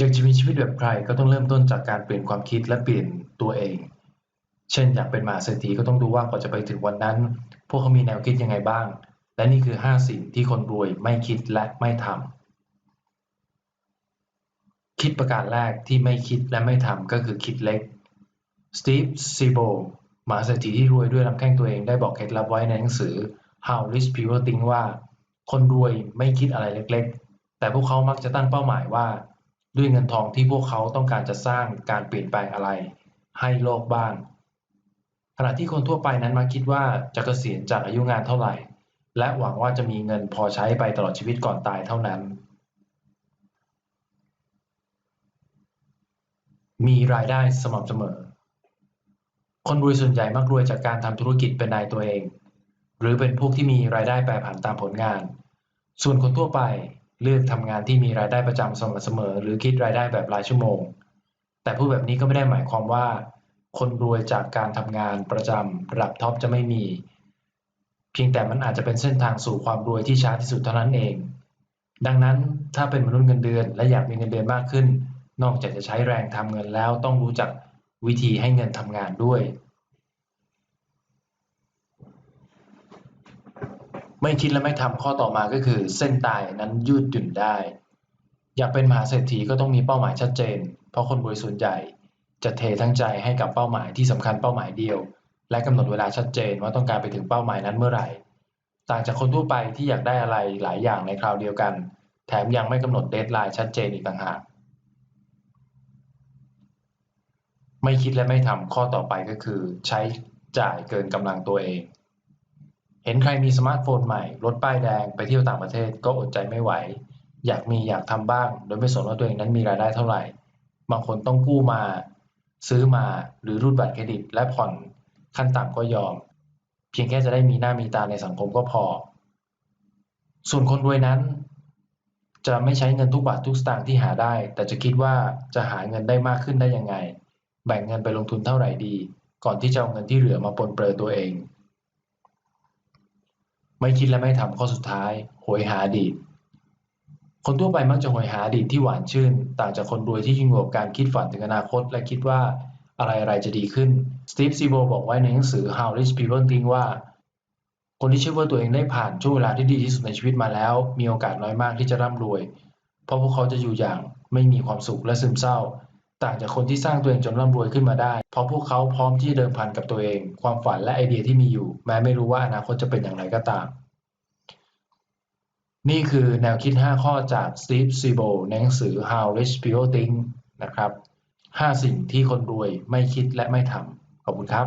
อยากจะมีชีวิตแบบใครก็ต้องเริ่มต้นจากการเปลี่ยนความคิดและเปลี่ยนตัวเอง เช่น อยากเป็นมหาเศรษฐีก็ต้องดูว่ากว่าจะไปถึงวันนั้น พวกเขามีแนวคิดยังไงบ้าง และนี่คือ 5 สิ่งที่คนรวยไม่คิดและไม่ทำ คิดประการแรกที่ไม่คิดและไม่ทำก็คือคิดเล็ก สตีฟซีโบมหาเศรษฐีที่รวยด้วยลำแข้งตัวเองได้บอกเคล็ดลับไว้ในหนังสือ How Rich People Think ว่า คนรวยไม่คิดอะไรเล็ก ๆ แต่พวกเขามักจะตั้งเป้าหมายว่า ด้วยเงินทองที่พวกเขาต้องการจะสร้างการเปลี่ยนแปลงอะไร ให้โลกบ้าง ขณะที่คนทั่วไปนั้นมาคิดว่าจะเกษียณจากอายุงานเท่าไหร่ และหวังว่าจะมีเงินพอใช้ไปตลอดชีวิตก่อนตายเท่านั้น มีรายได้สม่ำเสมอ คนรวยส่วนใหญ่มักรวยจากการทำธุรกิจเป็นนายตัวเอง หรือเป็นพวกที่มีรายได้แปรผันตามผลงาน ส่วนคนทั่วไป เลือกทำงานที่มีรายได้ประจำสม่ำเสมอ หรือคิดรายได้แบบรายชั่วโมง แต่พูดแบบนี้ก็ไม่ได้หมายความว่า คนรวยจากการทำงานประจำระดับท็อปจะไม่มี เพียงแต่มันอาจจะเป็นเส้นทางสู่ความรวยที่ช้าที่สุดเท่านั้นเอง ดังนั้นถ้าเป็นมนุษย์เงินเดือน และอยากมีเงินเดือนมากขึ้น นอกจากจะใช้แรงทำเงินแล้วต้องรู้จักวิธีให้เงินทำงานด้วย ไม่คิดและไม่ทำข้อต่อมาก็คือ เส้นตายนั้นยืดหยุ่นได้ อยากเป็นมหาเศรษฐีก็ต้องมีเป้าหมายชัดเจน เพราะคนรวยส่วนใหญ่ จะเททั้งใจให้กับเป้าหมายที่สำคัญเป้าหมายเดียว และกำหนดเวลาชัดเจนว่าต้องการไปถึงเป้าหมายนั้นเมื่อไหร่ ต่างจากคนทั่วไปที่อยากได้อะไรหลายอย่างในคราวเดียวกัน แถมยังไม่กำหนดเดทไลน์ชัดเจนอีกต่างหากไม่คิดและไม่ทำข้อต่อไปก็คือ ใช้จ่ายเกินกำลังตัวเอง ห็นใครมีสมาร์ทโฟนใหม่รถป้ายแดงไปเที่ยวต่างประเทศก็อดใจไม่ไหว อยากมีอยากทำบ้าง โดยไม่สนว่าตัวเองนั้นมีรายได้เท่าไหร่ บางคนต้องกู้มา ซื้อมาหรือรูดบัตรเครดิต และผ่อนขั้นต่ำก็ยอม เพียงแค่จะได้มีหน้ามีตาในสังคมก็พอ ส่วนคนรวยนั้น จะไม่ใช้เงินทุกบาททุกสตางค์ที่หาได้ แต่จะคิดว่าจะหาเงินได้มากขึ้นได้ยังไง แบ่งเงินไปลงทุนเท่าไหร่ดี ก่อนที่จะเอาเงินที่เหลือมาปนเปื้อตัวเอง ไม่คิดและไม่ทำข้อสุดท้ายโหยหาอดีต คนทั่วไปมักจะโหยหาอดีตที่หวานชื่น ต่างจากคนรวยที่ยิ่งกว่าการคิดฝันถึงอนาคต และคิดว่าอะไรอะไรจะดีขึ้นสตีฟซีโบบอกไว้ในหนังสือ How Rich People Think ว่า คนที่เชื่อว่าตัวเองได้ผ่านช่วงเวลาที่ดีที่สุดในชีวิตมาแล้ว มีโอกาสน้อยมากที่จะร่ำรวย เพราะพวกเขาจะอยู่อย่างไม่มีความสุขและซึมเศร้า ต่างจากคนที่สร้างตัวเองจนร่ำรวยขึ้นมาได้ เพราะพวกเขาพร้อมที่เดิมพันกับตัวเอง ความฝันและไอเดียที่มีอยู่ แม้ไม่รู้ว่าอนาคตจะเป็นอย่างไรก็ตาม นี่คือแนวคิด 5 ข้อจาก Steve Sibo ในหนังสือ How Rich People Think นะครับ 5 สิ่งที่คนรวยไม่คิดและไม่ทำขอบคุณครับ